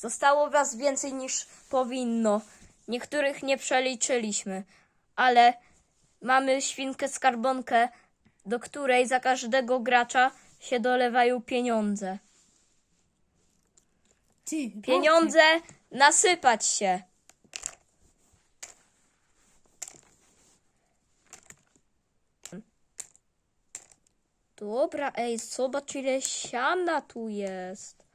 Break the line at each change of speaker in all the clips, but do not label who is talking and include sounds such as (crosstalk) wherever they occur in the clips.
Zostało was więcej niż powinno. Niektórych nie przeliczyliśmy, ale mamy świnkę skarbonkę, do której za każdego gracza się dolewają pieniądze.
Ty,
Pieniądze nasypać się. Dobra, ej, zobacz ile siana tu jest.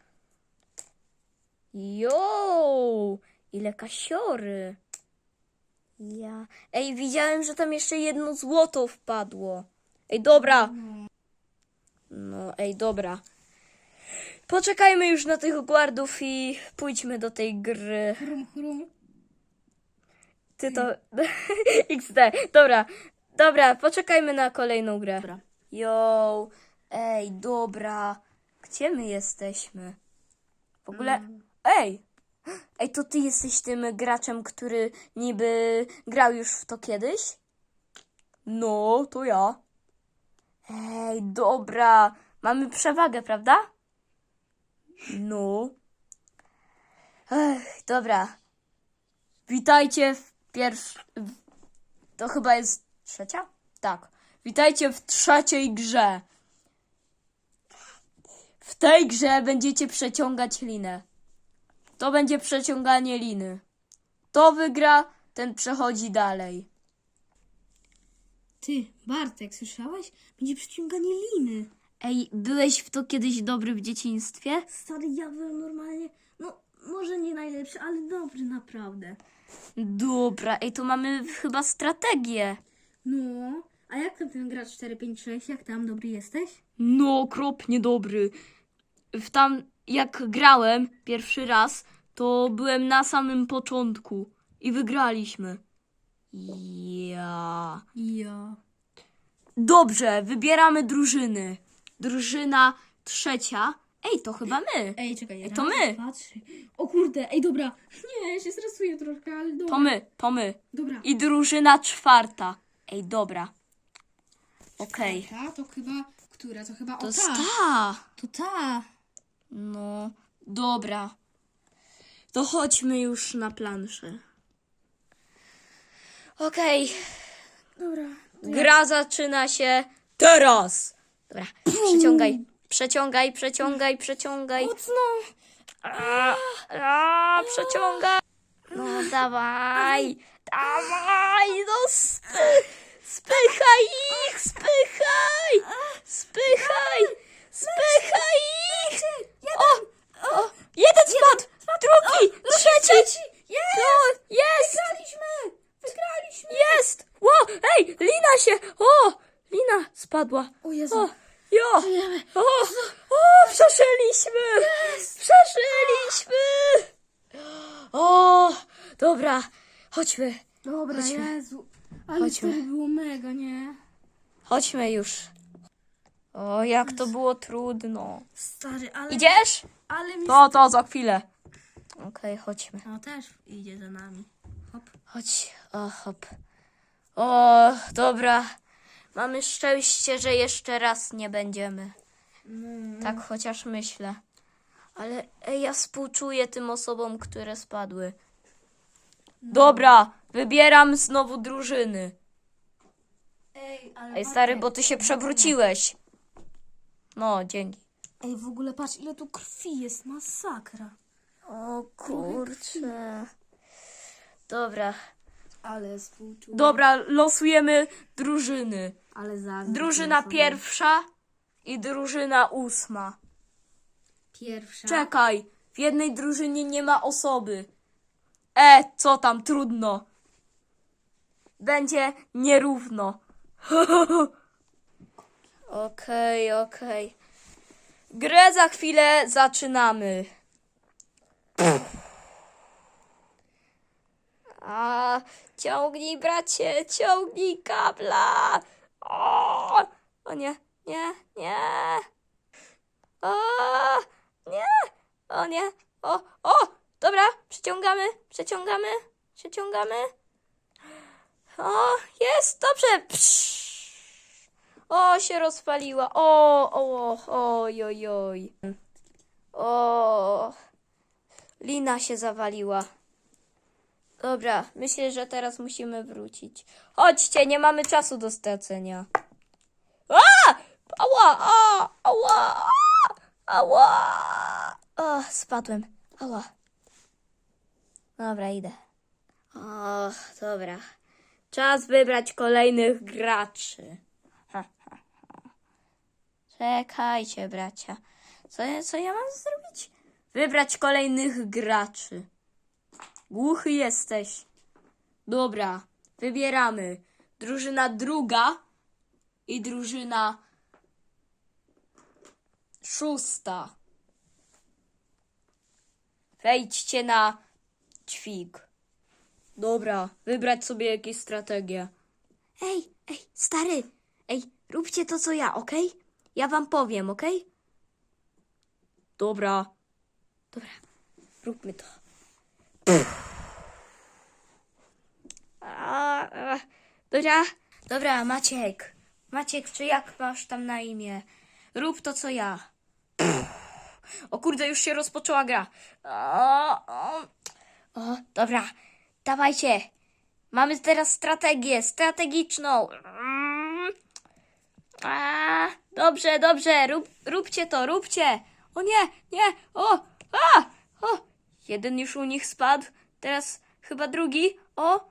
Jo, ile kasiory. Ja. Ej, widziałem, że tam jeszcze jedno złoto wpadło. Ej, dobra. No, ej, dobra. Poczekajmy już na tych guardów i pójdźmy do tej gry.
Chrum, chrum.
Ty to. (laughs) XD. Dobra, dobra, poczekajmy na kolejną grę.
Dobra.
Yo, ej, dobra. Gdzie my jesteśmy? W ogóle. Ej! Ej, to ty jesteś tym graczem, który niby grał już w to kiedyś? No, to ja. Ej, dobra. Mamy przewagę, prawda? No. Ech, dobra. Witajcie w pierwszym. To chyba jest trzecia? Tak. Witajcie w trzeciej grze. W tej grze będziecie przeciągać linę. To będzie przeciąganie liny. To wygra, ten przechodzi dalej.
Ty, Bartek, słyszałeś? Będzie przyciąganie liny.
Ej, byłeś w to kiedyś dobry w dzieciństwie?
Stary, ja byłem normalnie, no może nie najlepszy, ale dobry naprawdę.
Dobra, ej, to mamy chyba strategię.
No, a jak tam ten gracz 456, jak tam dobry jesteś?
No, okropnie dobry. W tam, jak grałem pierwszy raz, to byłem na samym początku i wygraliśmy. Ja.
Ja.
Dobrze, wybieramy drużyny. Drużyna trzecia. Ej, to chyba my.
Ej, czekaj,
Ej,
raz,
to my.
Dwa, trzy. O kurde, ej, dobra. Nie, ja się stresuję troszkę, ale dobra.
To my, to my.
Dobra.
I drużyna czwarta. Ej, dobra. Okej.
Ta, to chyba, która? To chyba,
To
o
jest
ta.
ta.
To ta.
No, dobra. To chodźmy już na planszę. Okej,
Dobra.
gra zaczyna się teraz. Dobra, przeciągaj, przeciągaj, przeciągaj, przeciągaj.
Mocno.
A, a, przeciągaj. No, dawaj, dawaj, no spy, spychaj ich, spychaj, spychaj, spychaj ich. O, o, jeden spadł, drugi, trzeci.
Jest!
No, jest,
Wygraliśmy! Wygraliśmy!
jest. Ło, ej, lina się, o, lina spadła.
O Jezu.
O, jo,
Żyjemy.
o, o, przeżyliśmy, przeżyliśmy. O, dobra, chodźmy,
Dobra,
Chodźmy.
Jezu. Ale
Chodźmy.
to było mega, nie?
chodźmy już. O, jak to było trudno.
Stary, ale...
Idziesz?
Ale mi...
To, to, za chwilę. Okej, chodźmy.
No też idzie za nami. Hop.
Chodź, o, hop. O, dobra. Mamy szczęście, że jeszcze raz nie będziemy. Tak chociaż myślę. Ale ej, ja współczuję tym osobom, które spadły. Dobra, wybieram znowu drużyny.
Ej, ale...
Ej, stary, bo ty się przewróciłeś. No, dzięki.
Ej, w ogóle patrz, ile tu krwi jest. Masakra.
O kurczę. Dobra.
Ale współczuję.
Dobra, losujemy drużyny.
Ale.
Drużyna pierwsza i drużyna ósma.
Pierwsza.
Czekaj, w jednej drużynie nie ma osoby. E, co tam, trudno. Będzie nierówno. (laughs) Okej, okej. Grę za chwilę zaczynamy. A, ciągnij, bracie, ciągnij kabla. O, o nie, nie, nie. O, nie, o nie, o, o, dobra, przeciągamy, przeciągamy, przeciągamy. O, jest, dobrze. Psz. O, się rozpaliła. O, o, oj, oj, oj. O, Lina się zawaliła. Dobra, myślę, że teraz musimy wrócić. Chodźcie, nie mamy czasu do stracenia. A! Ała! A! Ała! Ała! O, spadłem. Ała. Dobra, idę. O, dobra. Czas wybrać kolejnych graczy. Czekajcie, bracia. Co, co ja mam zrobić? Wybrać kolejnych graczy. Głuchy jesteś. Dobra, wybieramy. Drużyna druga i drużyna szósta. Wejdźcie na ćwik. Dobra, wybrać sobie jakieś strategie. Ej, ej, stary, ej, róbcie to co ja, okej? Ja wam powiem, okej? Dobra. Dobra, róbmy to. Dobra, dobra, Maciek. Maciek, czy jak masz tam na imię? Rób to co ja. O kurde, już się rozpoczęła gra. O, o, o, dobra, dawajcie. Mamy teraz strategię, strategiczną. A, dobrze, dobrze, rób, róbcie to, róbcie. O nie, nie, o, a, o. Jeden już u nich spadł, teraz chyba drugi. O,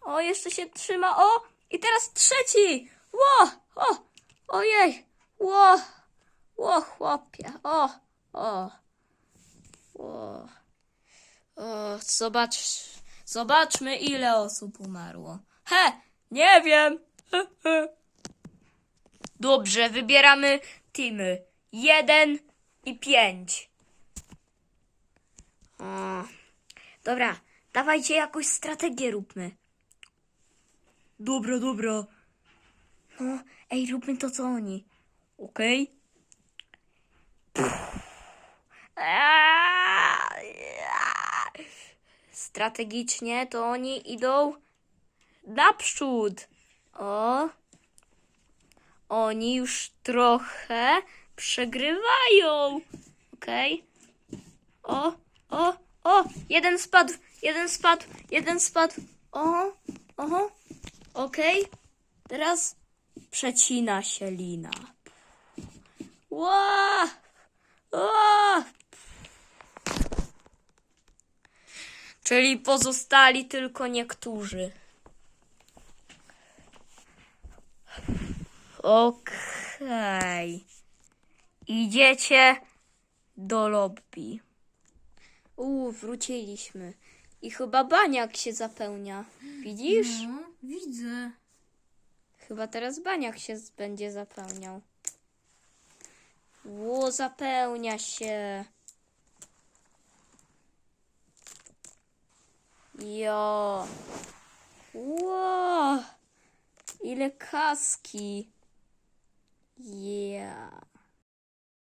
o, jeszcze się trzyma, o, i teraz trzeci. Ło, o, ojej, ło, ło, chłopie, o, o, o. O, zobacz, zobaczmy ile osób umarło. He, nie wiem. (laughs) Dobrze, wybieramy teamy. Jeden i pięć. Dobra, dawajcie jakąś strategię róbmy. Dobra, dobra. No, ej, róbmy to co oni. Okej? Strategicznie to oni idą naprzód. O. Oni już trochę przegrywają. Okej. O, o, o. Jeden spadł, jeden spadł, jeden spadł. O, oho. Okej. Teraz przecina się lina. Ła! Ła! Czyli pozostali tylko niektórzy. Okej. Idziecie do lobby. Uuu, wróciliśmy. I chyba baniak się zapełnia. Widzisz?
No, widzę.
Chyba teraz baniak się z- będzie zapełniał. Ło, zapełnia się. Jo. Ło. Ile kaski. Ja.